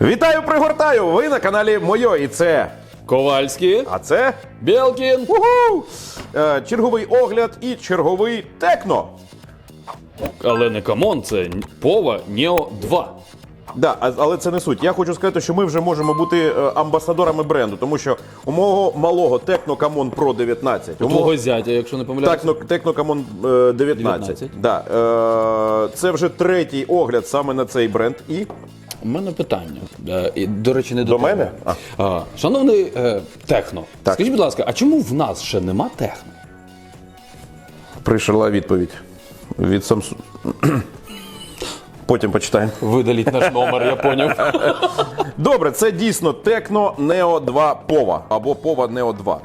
Вітаю, пригортаю! Ви на каналі Мойо, і це. Ковальський, А це Белкін. Уху! Е, черговий огляд і черговий текно. Але не камон, це Пова Neo 2. Да, а- але це не суть. Я хочу сказати, що ми вже можемо бути е, амбасадорами бренду, тому що у мого малого Tecno Camon Pro 19. У мого твого зятя, якщо не Tecno Camon е, 19. 19. Да, е, це вже третій огляд саме на цей бренд. І У мене питання. Е, і, До речі, не до, До тебе. мене? А. А, шановний е, Техно, Так. скажіть, будь ласка, а чому в нас ще нема Техно? прийшла відповідь від Samsung. Потім почитаємо. Видаліть наш номер, я поняв. Добре, це дійсно Tecno Neo 2 Pova або Pova Neo 2.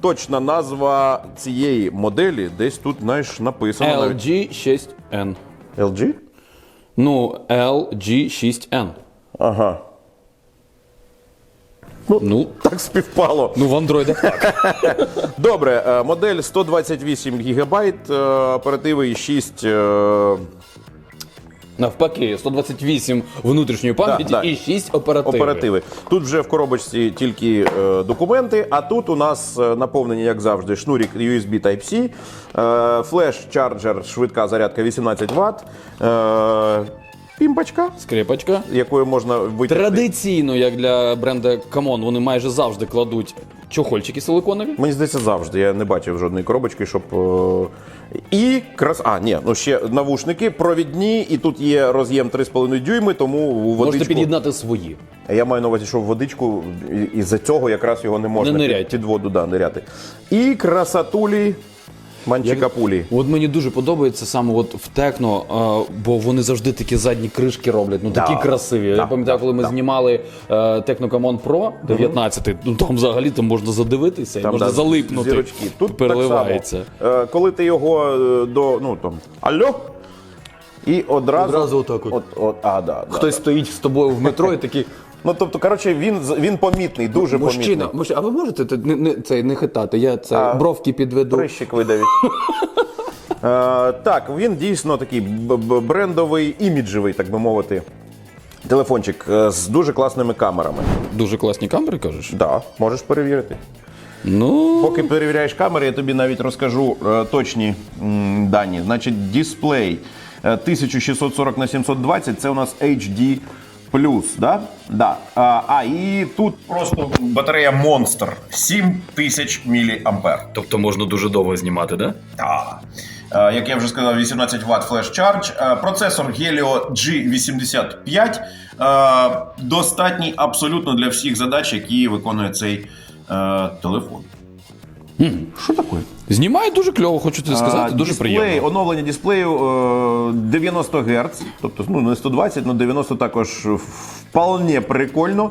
Точна назва цієї моделі десь тут, знаєш, написано навіть. LG 6N. LG? Ну, LG 6N. Ага. Ну, Так співпало. ну в Android так. Добре, е, модель 128 ГБ, оперативи 6. Навпаки, 128 внутрішньої пам'яті да. і 6 оперативи. Оперативи. Тут вже в коробочці тільки е, документи, а тут у нас е, наповнені, як завжди, шнурік USB Type-C, е, флеш-чарджер, швидка зарядка 18 Вт, е, пімпочка, Скрипочка. якою можна витягти. Традиційно, як для бренда Камон, вони майже завжди кладуть чохольчики силиконові. Мені здається, завжди. Я не бачив жодної коробочки, щоб. е, І крас. А, ні, ну ще навушники провідні, і тут є роз'єм 3,5 дюйми, тому у Можете водичку. під'єднати свої. Я маю на увазі, що в водичку і- із-за цього якраз його не можна Не під, під воду да, ниряти. І красатулі манчикапулі. От мені дуже подобається саме от в Текно, а, бо вони завжди такі задні кришки роблять. Ну такі Да. красиві. Да, Я пам'ятаю, коли ми да. знімали е, Текно Камон Pro 19, ну там взагалі там можна задивитися, і можна да, залипнути. Зірочки. Тут переливається. Так само. Е, коли ти його е, до. Ну там. Алло? І одразу. Одразу отак от. от, от а, да, да. Хтось стоїть з тобою в метро і такий. Ну тобто, коротше, він, він помітний, дуже помітний. Мужчина, мужчина, а ви можете те- не, не, це, не хитати? Я це бровки підведу. Прищик видавить. Е, так, він дійсно такий брендовий, іміджевий, так би мовити. Телефончик е, з дуже класними камерами. Дуже класні камери, кажеш? Да, можеш перевірити. Ну, Поки перевіряєш камери, я тобі навіть розкажу е, точні м, дані. Значить, дисплей е, 1640 на 720 це у нас HD да? Да. А, а і тут просто батарея Monster 7000 мА. тобто можна дуже довго знімати, да? Так. Е, Як я вже сказав, 18 Вт Flash Charge. Е, Процесор Helio G85 е, достатній абсолютно для всіх задач, які виконує цей телефон. Що таке? Знімає дуже кльово, хочу тобі сказати, А, дуже дисплей, приємно. Оновлення дисплею е, 90 Гц, тобто ну, не 120, але 90 також вполне прикольно.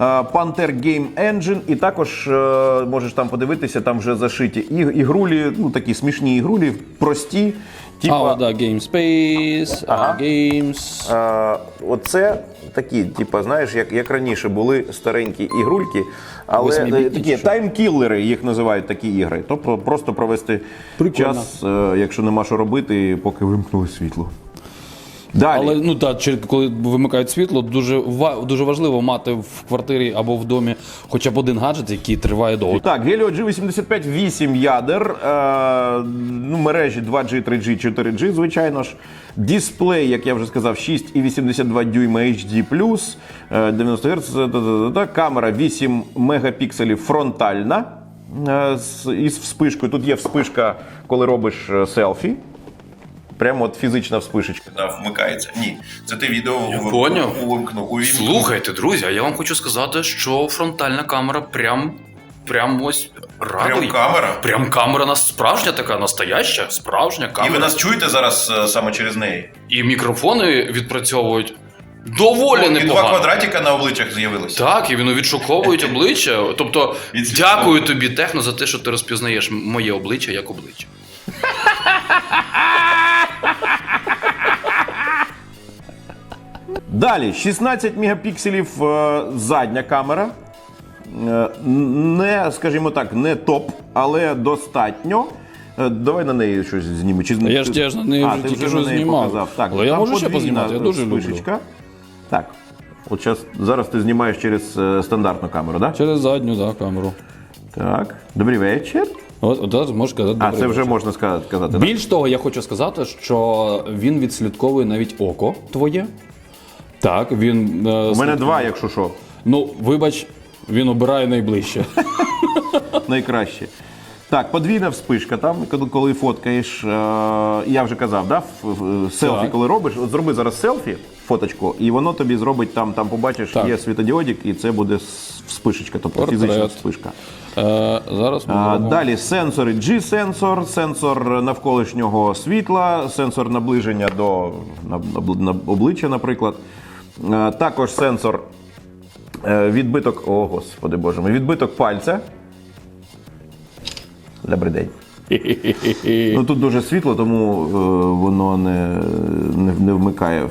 Е, Panther Game Engine, і також е, можеш там подивитися, там вже зашиті і, ігрулі, ну такі смішні ігрулі, прості. Типа, А, да, Game Space, Ага. Games. А, оце такі, типа, знаєш, як, як раніше були старенькі ігрульки, але такі таймкіллери їх називають такі ігри. Тобто просто провести Прикольно. час, е, якщо нема що робити, поки вимкнули світло. Далі. Але ну чи- коли вимикають світло, дуже ва- дуже важливо мати в квартирі або в домі хоча б один гаджет, який триває довго. Так, Helio G85 8 ядер, е, ну, мережі 2G, 3G, 4G, звичайно ж. Дисплей, як я вже сказав, 6,82 дюйма HD+, е, 90 Гц, камера 8 мегапікселів фронтальна е, із вспишкою. Тут є вспишка, коли робиш е, селфі. Прямо от фізична вспишечка. Да, вмикається. Ні, це ти відео увімкнув. Слухайте, друзі, а я вам хочу сказати, що фронтальна камера прям. Прям ось радує. Прям камера? Прям камера нас справжня така, настояща, справжня камера. І ви нас чуєте зараз е, саме через неї? І мікрофони відпрацьовують доволі І два непогано. квадратика на обличчях з'явилися. Так, і вони відшоковують обличчя. Тобто, дякую тобі, техно, за те, що ти розпізнаєш моє обличчя як обличчя. Далі 16 мегапікселів е, задня камера. Е, Не, скажімо так, не топ, але достатньо. Е, Давай на неї щось зніми. Чи... Я ж теж на неї а, вже ти тільки вже на неї знімав. показав. Так, Але я можу ще познімати, я дуже люблю. Так. От щас, зараз ти знімаєш через е, стандартну камеру, так? Да? Через задню, так, камеру. Так. Добрий вечір. От, от зараз можеш казати. А, добрий це вже вечір. можна сказати. казати да? Більш того, я хочу сказати, що він відслідковує навіть око твоє. Так, він. е, У мене два, якщо що. Ну, вибач, він обирає найближче. найкраще. Так, подвійна вспишка там, коли- коли фоткаєш, е, я вже казав, да, ф- ф- селфі, Так. коли робиш, от зроби зараз селфі, фоточку, і воно тобі зробить там, там побачиш, Так. є світодіодик, і це буде с- вспишечка, тобто Портрет. фізична вспишка. Е, зараз ми А, зробимо. далі сенсори G-сенсор, сенсор навколишнього світла, сенсор наближення до на, на- на обличчя, наприклад. А, також сенсор е, відбиток, о господи боже мій, відбиток пальця. Добрий день. Ну тут дуже світло, тому е, воно не, не, не вмикає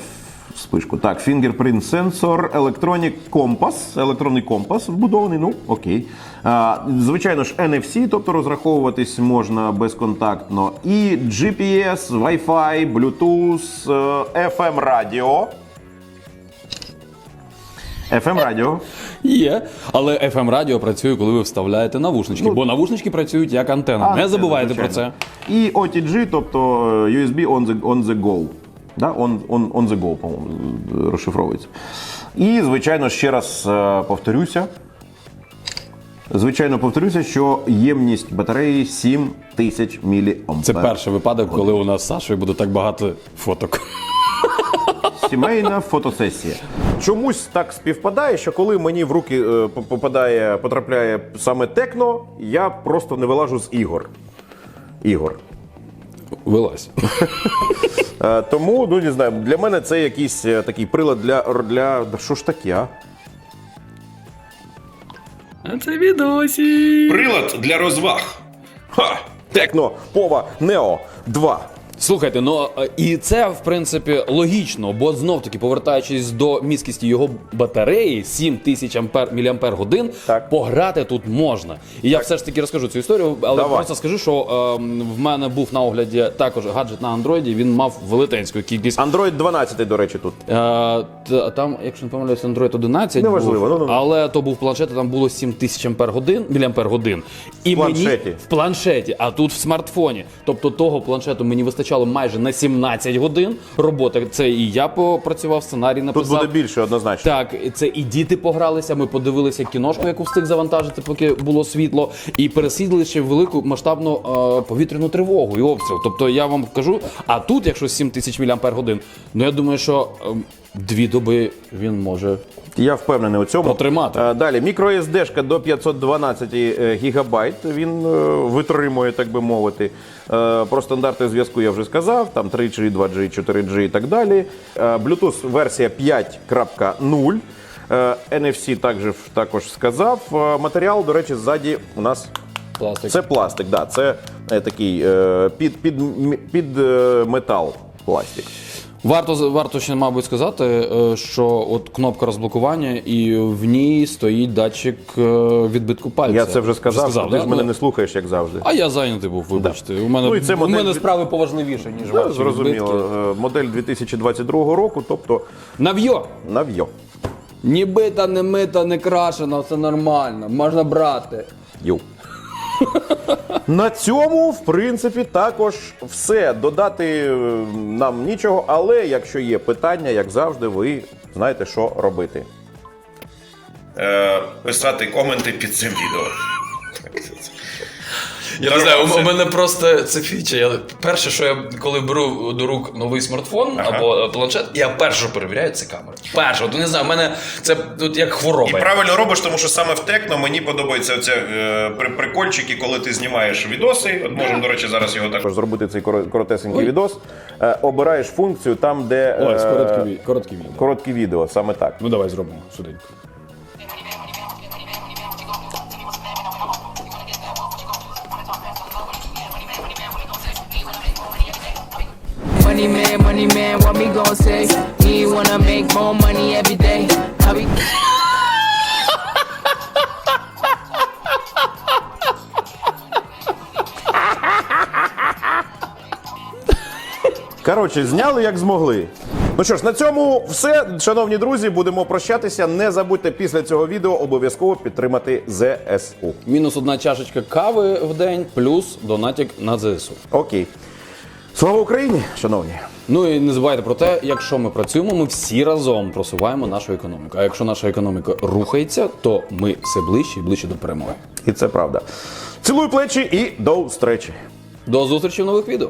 спишку. Так, fingerprint сенсор, Electronic Compass, електронний компас вбудований, ну окей. А, звичайно ж, NFC, тобто розраховуватись можна безконтактно. І GPS, Wi-Fi, Bluetooth, е, FM радіо. FM радіо. Є. Але FM радіо працює, коли ви вставляєте навушнички, бо навушнички працюють як антенна. Не забувайте про це. І OTG, тобто е, USB on the, on the go. Да? On, on, on the go, по-моєму, розшифровується. І, звичайно, ще раз е, повторюся. Звичайно, повторюся, що ємність батареї 7000 мА. Це перший випадок, коли у нас з Сашою буде так багато фоток. Сімейна фотосесія. Чомусь так співпадає, що коли мені в руки е, попадає, потрапляє саме текно, я просто не вилажу з ігор. Ігор. Вилазь. Е, Тому, ну не знаю, для мене це якийсь е, такий прилад для. для... да Що ж таке, а? А це відосі. Прилад для розваг. Ха! Текно, Пова, Нео 2. Слухайте, ну і це в принципі логічно, бо знов таки повертаючись до міськості його батареї 7000 ампер міліампер годин, Так. пограти тут можна. І я все ж таки розкажу цю історію, але Давай. просто скажу, що е, в мене був на огляді також гаджет на андроїді. Він мав велетенську кількість. Android 12, до речі, тут. Е, там, якщо не помиляюсь, Android 11 Неважливо, був, ну, ну. але то був планшет, там було 7000 ампер годин, міліампер годин. І В планшеті. мені в планшеті, а тут в смартфоні. Тобто того планшету мені вистачало майже на 17 годин роботи. Це і я попрацював, сценарій Тут написав. буде більше однозначно. Так, це і діти погралися. Ми подивилися кіношку, яку встиг завантажити, поки було світло, і пересідли ще велику масштабну е, повітряну тривогу і обстріл. Тобто я вам кажу, а тут, якщо 7 тисяч мАч, ну я думаю, що е, дві доби він може. Я впевнений у цьому. Протримати. Е, Далі, microSD до 512 е, гігабайт він е, витримує, так би мовити. Про стандарти зв'язку я вже сказав, там 3G, 2G, 4G і так далі. Bluetooth версія 5.0. Е, NFC також, також сказав. Матеріал, до речі, ззаді у нас Пластик. це пластик, да, це такий під, під, під метал пластик. Варто варто ще, мабуть, сказати, е, що от кнопка розблокування, і в ній стоїть датчик е, відбитку пальця. Я це вже сказав, ти да? ж мене Ну, не слухаєш, як завжди. А я зайнятий був, вибачте. У мене, Ну, і це у модель мене справи поважливіше, ніж Да, ваші зрозуміло. відбитки. Е, Модель 2022 року, тобто Нав'йо! нав'йо. Ні бита, не мита, не крашена, все нормально, можна брати. Йоу. На цьому, в принципі, також все. Додати е, нам нічого, але якщо є питання, як завжди, ви знаєте, що робити. е, писати коменти під цим відео. Я не знаю, у- мене просто це фіча. Я перше, що я коли беру до рук новий смартфон або планшет, я перше перевіряю це камера. Перше, от не знаю, у мене це тут як хвороба. І правильно робиш, тому що саме в Текно мені подобаються оце е, прикольчики, коли ти знімаєш відоси. От можемо, до речі, зараз його так. Також зробити цей коро- коротесенький відос. Е, Обираєш функцію там, де Ось, е, коротке, ві- відео. коротке відео, саме так. Ну давай зробимо швиденько. Money man, money man, what me gon' say? He wanna wanna make more money every day. I be Коротше, зняли як змогли. Ну що ж, на цьому все. Шановні друзі, будемо прощатися. Не забудьте після цього відео обов'язково підтримати ЗСУ. Мінус одна чашечка кави в день, плюс донатик на ЗСУ. Окей. Слава Україні, шановні! Ну і не забувайте про те, якщо ми працюємо, ми всі разом просуваємо нашу економіку. А якщо наша економіка рухається, то ми все ближче і ближче до перемоги. І це правда. Цілую плечі і до зустрічі! До зустрічі в нових відео.